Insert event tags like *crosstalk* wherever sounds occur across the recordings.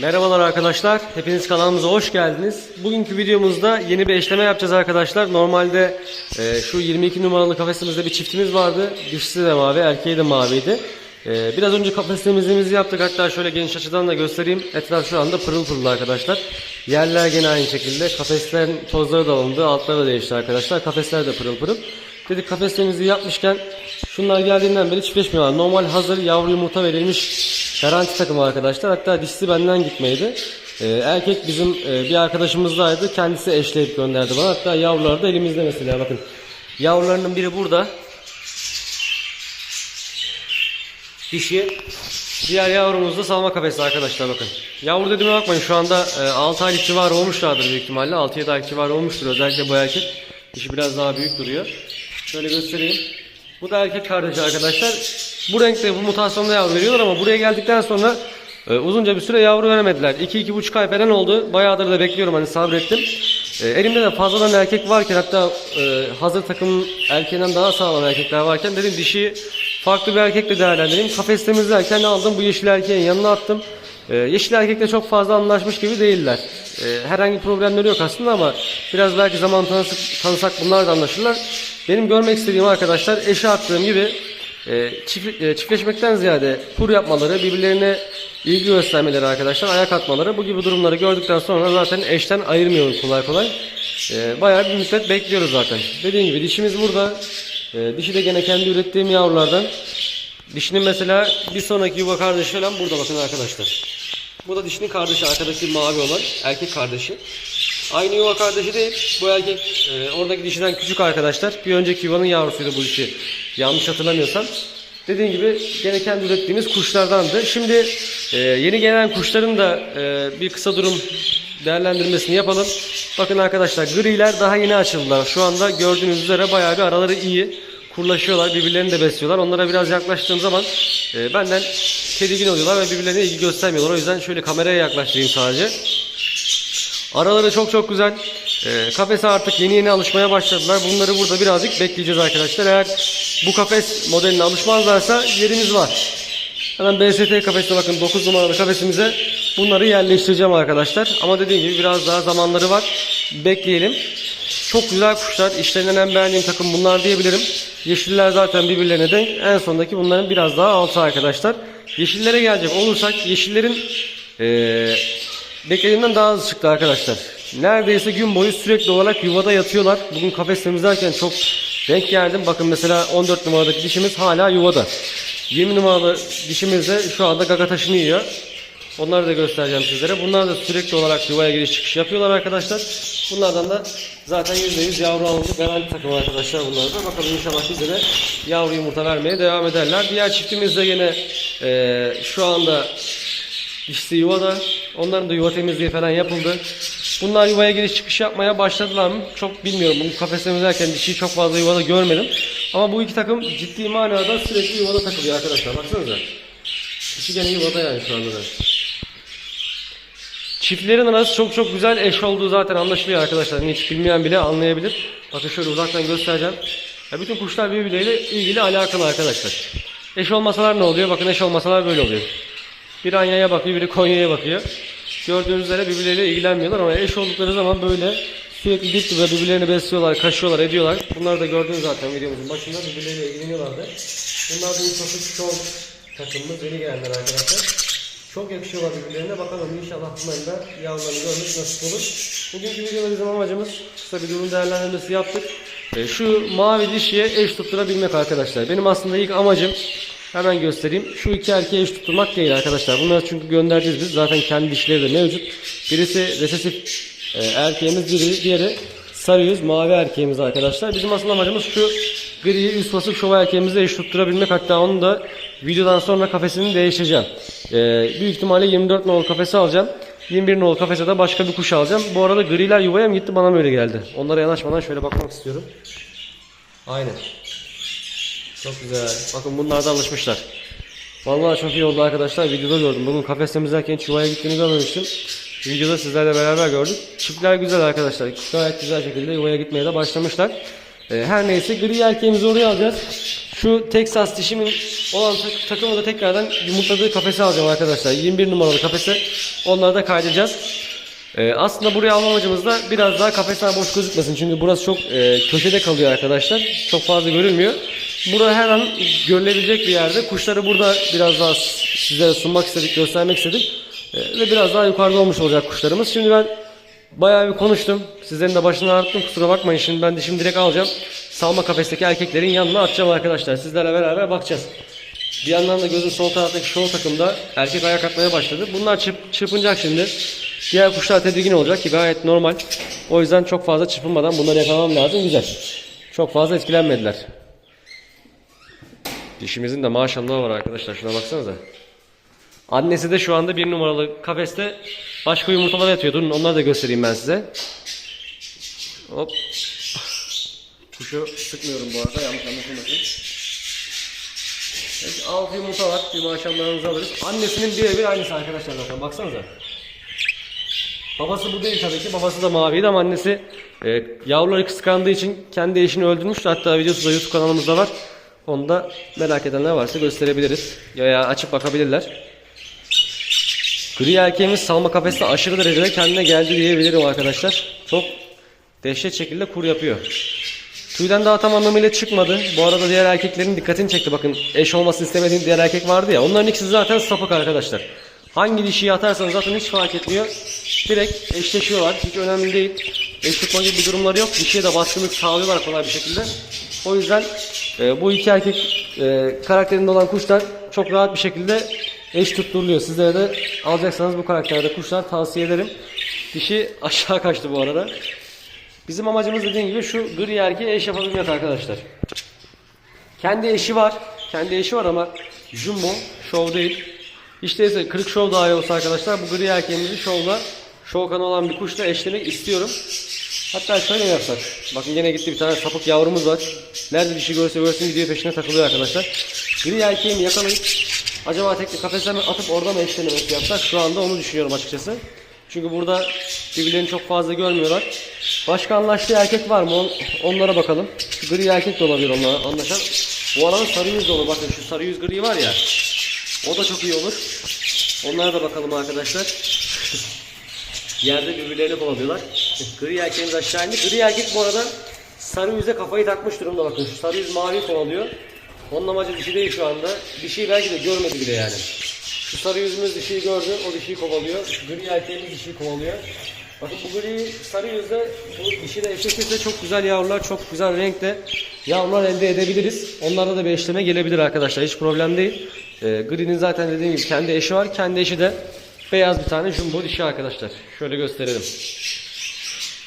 Merhabalar arkadaşlar. Hepiniz kanalımıza hoş geldiniz. Bugünkü videomuzda yeni bir eşleme yapacağız arkadaşlar. Normalde e, şu 22 numaralı kafesimizde bir çiftimiz vardı. Dişisi de mavi, erkeği de maviydi. E, biraz önce kafes temizliğimizi yaptık. Hatta şöyle geniş açıdan da göstereyim. Etraf şu anda pırıl pırıl arkadaşlar. Yerler gene aynı şekilde. Kafeslerin tozları da alındı. Altları da değişti arkadaşlar. Kafesler de pırıl pırıl. Dedik kafes temizliği yapmışken şunlar geldiğinden beri çiftleşmiyorlar. Normal hazır yavru yumurta verilmiş Garanti takımı arkadaşlar. Hatta dişisi benden gitmeydi. Ee, erkek bizim e, bir arkadaşımızdaydı. Kendisi eşleyip gönderdi bana. Hatta yavrular da elimizde mesela bakın. Yavrularının biri burada. Dişi. Diğer yavrumuz da salma kafesi arkadaşlar bakın. Yavru dediğime bakmayın şu anda e, 6 aylık civarı olmuşlardır büyük ihtimalle. 6-7 aylık civarı olmuştur özellikle bu erkek. Dişi biraz daha büyük duruyor. Şöyle göstereyim. Bu da erkek kardeşi arkadaşlar. Bu renkte bu mutasyonda yavru veriyorlar ama buraya geldikten sonra e, uzunca bir süre yavru veremediler. 2-2,5 ay falan oldu. Bayağıdır da bekliyorum hani sabrettim. E, elimde de fazladan erkek varken hatta e, hazır takım erkeğinden daha sağlam erkekler varken dedim dişi farklı bir erkekle değerlendireyim. Kafes temizlerken aldım bu yeşil erkeğin yanına attım. Ee, yeşil erkekle çok fazla anlaşmış gibi değiller. Ee, herhangi problemleri yok aslında ama biraz belki zaman tanısak, tanısak bunlar da anlaşırlar. Benim görmek istediğim arkadaşlar eşe attığım gibi e, çift, e, çiftleşmekten ziyade kur yapmaları, birbirlerine ilgi göstermeleri arkadaşlar, ayak atmaları bu gibi durumları gördükten sonra zaten eşten ayırmıyorum kolay kolay. Ee, bayağı bir müddet bekliyoruz zaten. Dediğim gibi dişimiz burada. Ee, dişi de gene kendi ürettiğim yavrulardan. Dişinin mesela bir sonraki yuva kardeşi falan burada bakın arkadaşlar. Bu da dişinin kardeşi arkadaki mavi olan erkek kardeşi. Aynı yuva kardeşi değil. Bu erkek e, oradaki dişiden küçük arkadaşlar. Bir önceki yuvanın yavrusuydu bu dişi. Yanlış hatırlamıyorsam. Dediğim gibi gene kendi ürettiğimiz kuşlardandı. Şimdi e, yeni gelen kuşların da e, bir kısa durum değerlendirmesini yapalım. Bakın arkadaşlar griler daha yeni açıldılar. Şu anda gördüğünüz üzere bayağı bir araları iyi. Kurlaşıyorlar, birbirlerini de besliyorlar. Onlara biraz yaklaştığım zaman e, benden tedirgin oluyorlar ve birbirlerine ilgi göstermiyorlar. O yüzden şöyle kameraya yaklaştırayım sadece. Araları çok çok güzel. E, kafese artık yeni yeni alışmaya başladılar. Bunları burada birazcık bekleyeceğiz arkadaşlar. Eğer bu kafes modeline alışmazlarsa yerimiz var. Hemen BST kafesine bakın 9 numaralı kafesimize bunları yerleştireceğim arkadaşlar. Ama dediğim gibi biraz daha zamanları var. Bekleyelim. Çok güzel kuşlar. İşlerinden en beğendiğim takım bunlar diyebilirim. Yeşiller zaten birbirlerine denk. En sondaki bunların biraz daha altı arkadaşlar. Yeşillere gelecek olursak yeşillerin ee, beklediğimden daha hızlı çıktı arkadaşlar. Neredeyse gün boyu sürekli olarak yuvada yatıyorlar. Bugün kafes temizlerken çok denk geldim. Bakın mesela 14 numaradaki dişimiz hala yuvada. 20 numaralı dişimiz de şu anda gaga taşını yiyor. Onları da göstereceğim sizlere. Bunlar da sürekli olarak yuvaya giriş çıkış yapıyorlar arkadaşlar. Bunlardan da zaten %100 yavru alındı. Garanti takım arkadaşlar bunlar da. Bakalım inşallah bize de yavru yumurta vermeye devam ederler. Diğer çiftimiz de yine eee, şu anda dişisi yuvada. Onların da yuva temizliği falan yapıldı. Bunlar yuvaya giriş çıkış yapmaya başladılar mı? Çok bilmiyorum. Bu kafes temizlerken dişiyi çok fazla yuvada görmedim. Ama bu iki takım ciddi manada sürekli yuvada takılıyor arkadaşlar. Baksanıza. Dişi gene yuvada yani şu anda da. Çiftlerin arası çok çok güzel eş olduğu zaten anlaşılıyor arkadaşlar. Hiç bilmeyen bile anlayabilir. Bakın şöyle uzaktan göstereceğim. Ya bütün kuşlar birbirleriyle ilgili alakalı arkadaşlar. Eş olmasalar ne oluyor? Bakın eş olmasalar böyle oluyor. Biri Anya'ya bakıyor, biri Konya'ya bakıyor. Gördüğünüz üzere birbirleriyle ilgilenmiyorlar ama eş oldukları zaman böyle sürekli dip dibe birbirlerini besliyorlar, kaşıyorlar, ediyorlar. Bunları da gördünüz zaten videomuzun başında birbirleriyle ilgileniyorlardı. Bunlar da Yusuf'un çok takımımız yeni gelenler arkadaşlar. Çok yakışıyorlar birbirlerine. Bakalım inşallah bunların da yavrularını görmek nasip olur. Bugünkü videoda bizim amacımız kısa bir durum değerlendirmesi yaptık. E, şu mavi dişiye eş tutturabilmek arkadaşlar. Benim aslında ilk amacım hemen göstereyim. Şu iki erkeği eş tutturmak değil arkadaşlar. Bunları çünkü göndereceğiz biz. Zaten kendi dişleri de mevcut. Birisi resesif e, erkeğimiz, biri, diğeri sarı yüz mavi erkeğimiz arkadaşlar. Bizim asıl amacımız şu gri üst basık şova erkeğimizi eş tutturabilmek. Hatta onu da videodan sonra kafesini değiştireceğim. Ee, büyük ihtimalle 24 nol kafesi alacağım. 21 nol kafese de başka bir kuş alacağım. Bu arada griler yuvaya mı gitti bana mı öyle geldi. Onlara yanaşmadan şöyle bakmak istiyorum. Aynen. Çok güzel. Bakın bunlar da alışmışlar. Vallahi çok iyi oldu arkadaşlar. Videoda gördüm. Bugün kafes temizlerken hiç yuvaya gittiğini görmemiştim. Videoda sizlerle beraber gördük. Çiftler güzel arkadaşlar. Gayet güzel şekilde yuvaya gitmeye de başlamışlar. Ee, her neyse gri erkeğimizi oraya alacağız. Şu Texas dişimin olan tak- takımı da tekrardan yumurtladığı kafese alacağım arkadaşlar. 21 numaralı kafese. Onları da kaydedeceğiz. Ee, aslında buraya alma amacımız da biraz daha kafesler boş gözükmesin. Çünkü burası çok e, köşede kalıyor arkadaşlar. Çok fazla görülmüyor. Burada her an görülebilecek bir yerde. Kuşları burada biraz daha s- sizlere sunmak istedik, göstermek istedik. Ee, ve biraz daha yukarıda olmuş olacak kuşlarımız. Şimdi ben bayağı bir konuştum. Sizlerin de başını ağrıttım. Kusura bakmayın. Şimdi ben dişimi direkt alacağım. Salma kafesteki erkeklerin yanına atacağım arkadaşlar. Sizlerle beraber bakacağız. Bir yandan da gözün sol taraftaki show takımda erkek ayak atmaya başladı. Bunlar çırp, çırpınacak şimdi. Diğer kuşlar tedirgin olacak ki gayet normal. O yüzden çok fazla çırpınmadan bunları yakalamam lazım. Güzel. Çok fazla etkilenmediler. Dişimizin de maşallah var arkadaşlar. Şuna baksanıza. Annesi de şu anda bir numaralı kafeste başka yumurtalara yatıyor. Durun onları da göstereyim ben size. Hop. Kuşu sıkmıyorum bu arada yanlış anlaşılmasın. Evet, 6 yumurta var. Bir maşallahınızı alırız. Annesinin birebir aynısı arkadaşlar zaten. Baksanıza. Babası bu değil tabii ki. Babası da maviydi ama annesi e, yavruları kıskandığı için kendi eşini öldürmüştü. Hatta videosu da YouTube kanalımızda var. Onu da merak edenler varsa gösterebiliriz. Ya açıp bakabilirler. Gri erkeğimiz salma kafeste aşırı derecede kendine geldi diyebilirim arkadaşlar. Çok dehşet şekilde kur yapıyor. Tüyden daha tam anlamıyla çıkmadı. Bu arada diğer erkeklerin dikkatini çekti. Bakın eş olmasını istemediğim diğer erkek vardı ya. Onların ikisi zaten sapık arkadaşlar. Hangi dişiyi atarsanız zaten hiç fark etmiyor. Direkt eşleşiyorlar. Hiç önemli değil. Eş tutma gibi bir durumları yok. Dişiye de baskınlık sağlıyorlar kolay bir şekilde. O yüzden e, bu iki erkek e, karakterinde olan kuşlar çok rahat bir şekilde eş tutturuluyor. Sizlere de alacaksanız bu karakterde kuşlar tavsiye ederim. Dişi *laughs* aşağı kaçtı bu arada. Bizim amacımız dediğim gibi şu gri erkeği eş yapabilmek arkadaşlar. Kendi eşi var. Kendi eşi var ama jumbo, show değil. İşte ise kırık show dahi olsa arkadaşlar bu gri erkeğimizi show'la show kanı olan bir kuşla eşlemek istiyorum. Hatta şöyle yapsak? Bakın yine gitti bir tane sapık yavrumuz var. Nerede dişi görse görsün gidiyor peşine takılıyor arkadaşlar. Gri erkeğimi yakalayıp acaba tekli kafese atıp orada mı eşlemek yapsak? Şu anda onu düşünüyorum açıkçası. Çünkü burada birbirlerini çok fazla görmüyorlar. Başka anlaştığı erkek var mı? On- onlara bakalım. Gri erkek de olabilir onlara anlaşan. Bu arada sarı yüz de olur. Bakın şu sarı yüz gri var ya. O da çok iyi olur. Onlara da bakalım arkadaşlar. *laughs* Yerde birbirlerini kovalıyorlar. Gri erkeğimiz aşağı indi. Gri erkek bu arada sarı yüze kafayı takmış durumda bakın. Şu sarı yüz mavi kovalıyor. Onun amacı dişi değil şu anda. Dişiyi belki de görmedi bile yani. Şu sarı yüzümüz dişiyi gördü. O dişiyi kovalıyor. Gri erkeğimiz dişiyi kovalıyor. Bakın bu gri sarı yüzde bu dişiyle eşleşirse çok güzel yavrular, çok güzel renkte yavrular elde edebiliriz. Onlarda da bir eşleme gelebilir arkadaşlar. Hiç problem değil. Ee, gri'nin zaten dediğim gibi kendi eşi var. Kendi eşi de beyaz bir tane jumbo dişi arkadaşlar. Şöyle gösterelim.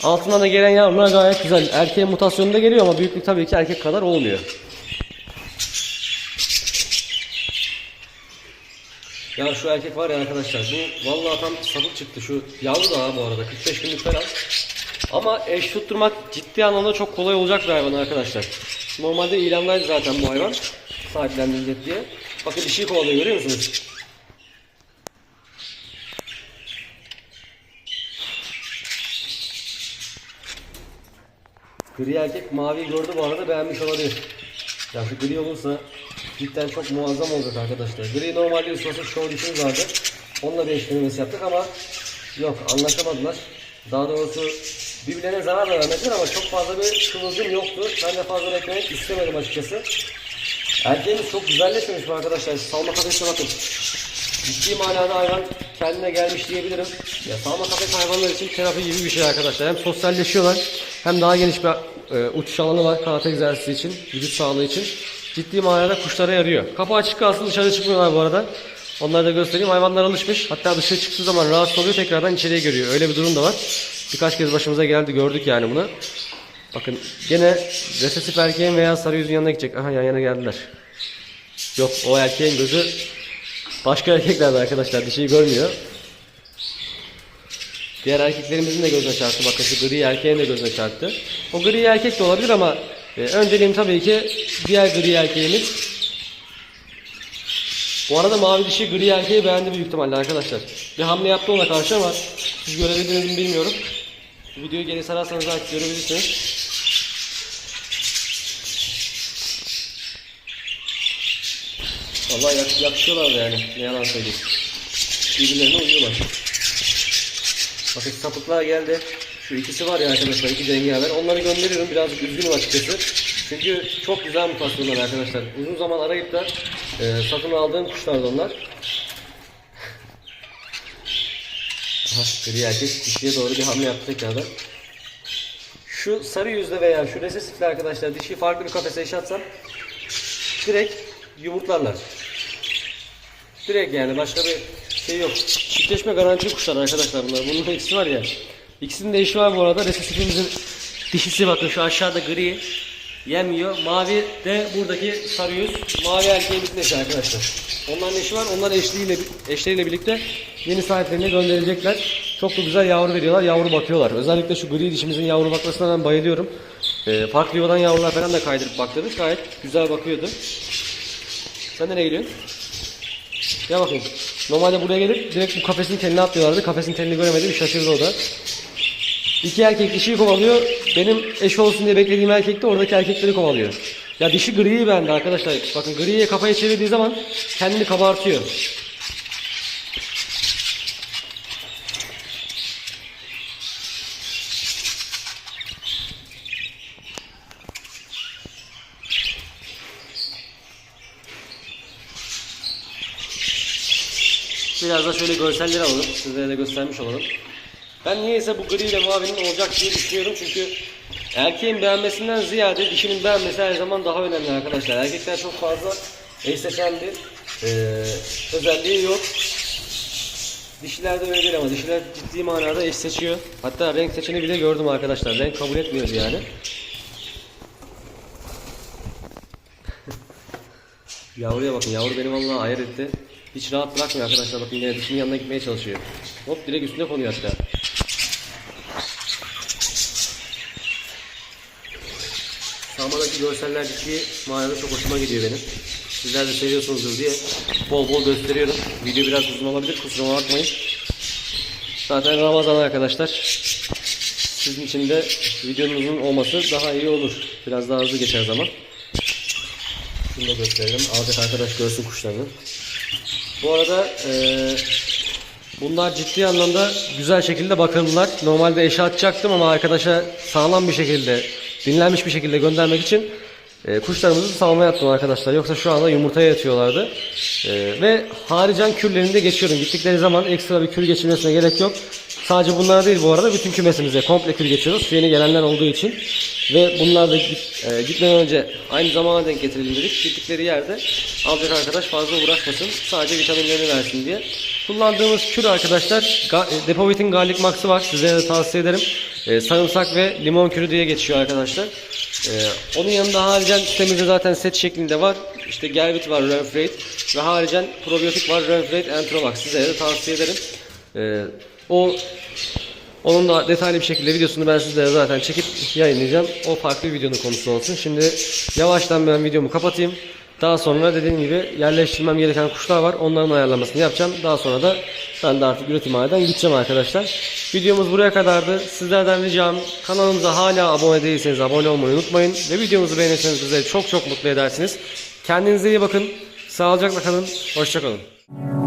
Altından da gelen yavrular gayet güzel. Erkeğin mutasyonu da geliyor ama büyüklük tabii ki erkek kadar olmuyor. Ya şu erkek var ya arkadaşlar bu vallahi tam sapık çıktı şu yavru da ha bu arada 45 günlük falan. Ama eş tutturmak ciddi anlamda çok kolay olacak bir hayvan arkadaşlar. Normalde ilandaydı zaten bu hayvan sahiplendirilecek diye. Bakın dişiyi kovalıyor görüyor musunuz? Gri erkek mavi gördü bu arada beğenmiş olabilir. Ya şu gri olursa cidden çok muazzam olacak arkadaşlar. Gri normalde üstüne show dişimiz vardı. Onunla bir eşlemesi yaptık ama yok anlaşamadılar. Daha doğrusu birbirlerine zarar da vermediler ama çok fazla bir kıvılcım yoktu. Ben de fazla beklemek istemedim açıkçası. Erkeğimiz çok güzelleşmemiş bu arkadaşlar. Salma kafesine bakın. Ciddi manada hayvan kendine gelmiş diyebilirim. Ya salma kafes hayvanlar için terapi gibi bir şey arkadaşlar. Hem sosyalleşiyorlar hem daha geniş bir e, uçuş alanı var kanat egzersizi için, vücut sağlığı için. Ciddi manada kuşlara yarıyor. Kapı açık kalsın dışarı çıkmıyorlar bu arada. Onları da göstereyim. Hayvanlar alışmış. Hatta dışarı çıktığı zaman rahatsız oluyor tekrardan içeriye giriyor. Öyle bir durum da var. Birkaç kez başımıza geldi gördük yani bunu. Bakın gene resesif erkeğin veya sarı yüzün yanına gidecek. Aha yan yana geldiler. Yok o erkeğin gözü başka erkeklerde arkadaşlar dişiyi görmüyor. Diğer erkeklerimizin de gözüne çarptı. Bakın şu gri erkeğin de gözüne çarptı. O gri erkek de olabilir ama e, önceliğim tabii ki diğer gri erkeğimiz. Bu arada mavi dişi gri erkeği beğendi büyük ihtimalle arkadaşlar. Bir hamle yaptı ona karşı ama siz görebildiniz mi bilmiyorum. Videoyu geri sararsanız belki görebilirsiniz. Vallahi yak yakışıyorlar yani. Ne yalan söyleyeyim. Birbirlerine uyuyorlar. Bakın sapıklar geldi. Şu ikisi var ya arkadaşlar, iki cengaver. Onları gönderiyorum. Birazcık üzgünüm açıkçası. Çünkü çok güzel mutasyonlar arkadaşlar. Uzun zaman arayıp da e, satın aldığım kuşlardı onlar. Aha, gri erkek dişiye doğru bir hamle yaptı tekrardan. Şu sarı yüzde veya şu resesifli arkadaşlar dişiyi farklı bir kafese yaşatsam direkt yumurtlarlar. Direkt yani başka bir şey yok. Çiftleşme garantili kuşlar arkadaşlar bunlar. Bunun ikisi var ya. İkisinin de işi var bu arada. Resesifimizin dişisi bakın şu aşağıda gri. Yemiyor. Mavi de buradaki sarı yüz. Mavi erkeğin bitmesi arkadaşlar. Onların eşi var. Onlar eşliğiyle, eşleriyle birlikte yeni sahiplerine gönderecekler. Çok da güzel yavru veriyorlar. Yavru bakıyorlar. Özellikle şu gri dişimizin yavru bakmasına ben bayılıyorum. Ee, farklı yuvadan yavrular falan da kaydırıp baktırdık. Gayet güzel bakıyordu. Sen nereye gidiyorsun? Gel bakayım. Normalde buraya gelip direkt bu kafesin teline atlıyorlardı. Kafesin telini göremedim. Şaşırdı o da. İki erkek dişiyi kovalıyor. Benim eş olsun diye beklediğim erkek de oradaki erkekleri kovalıyor. Ya dişi griyi bende arkadaşlar. Bakın griye kafayı çevirdiği zaman kendini kabartıyor. Biraz da şöyle görselleri alalım. Sizlere de göstermiş olalım. Ben niyeyse bu gri ile mavinin olacak diye düşünüyorum çünkü erkeğin beğenmesinden ziyade dişinin beğenmesi her zaman daha önemli arkadaşlar. Erkekler çok fazla eşleşen bir eee, özelliği yok. Dişilerde öyle değil ama dişiler ciddi manada eş seçiyor. Hatta renk seçeni bile gördüm arkadaşlar. Renk kabul etmiyordu yani. *laughs* Yavruya bakın. Yavru beni vallahi ayar etti. Hiç rahat bırakmıyor arkadaşlar. Bakın yine dişinin yanına gitmeye çalışıyor. Hop direkt üstüne konuyor hatta. Sağmadaki görseller ciddi manada çok hoşuma gidiyor benim. Sizler de seviyorsunuzdur diye bol bol gösteriyorum. Video biraz uzun olabilir kusuruma bakmayın. Zaten Ramazan arkadaşlar. Sizin için de videonun uzun olması daha iyi olur. Biraz daha hızlı geçer zaman. Şunu da gösterelim. Alacak arkadaş görsün kuşlarını. Bu arada eee, bunlar ciddi anlamda güzel şekilde bakıldılar. Normalde eşe atacaktım ama arkadaşa sağlam bir şekilde, dinlenmiş bir şekilde göndermek için eee, kuşlarımızı salmaya attım arkadaşlar. Yoksa şu anda yumurtaya yatıyorlardı. Eee, ve haricen kürlerini de geçiyorum. Gittikleri zaman ekstra bir kür geçirmesine gerek yok. Sadece bunlar değil bu arada bütün kümesimize komple kür geçiyoruz. Yeni gelenler olduğu için. Ve bunlar da e, gitmeden önce aynı zamana denk getirelim dedik. Gittikleri yerde alacak arkadaş fazla uğraşmasın. Sadece vitaminlerini versin diye. Kullandığımız kür arkadaşlar Ga- e, Depovit'in Garlic Max'ı var. Sizlere de tavsiye ederim. E, sarımsak ve limon kürü diye geçiyor arkadaşlar. E, onun yanında haricen sitemizde zaten set şeklinde var. İşte Gelvit var, Renfrate ve haricen probiyotik var, Renfrate, Enterovax. Sizlere de tavsiye ederim. E, o onun da detaylı bir şekilde videosunu ben sizlere zaten çekip yayınlayacağım. O farklı bir videonun konusu olsun. Şimdi yavaştan ben videomu kapatayım. Daha sonra dediğim gibi yerleştirmem gereken kuşlar var. Onların ayarlamasını yapacağım. Daha sonra da ben de artık üretim halden gideceğim arkadaşlar. Videomuz buraya kadardı. Sizlerden ricam kanalımıza hala abone değilseniz abone olmayı unutmayın. Ve videomuzu beğenirseniz bize çok çok mutlu edersiniz. Kendinize iyi bakın. Sağlıcakla kalın. Hoşçakalın.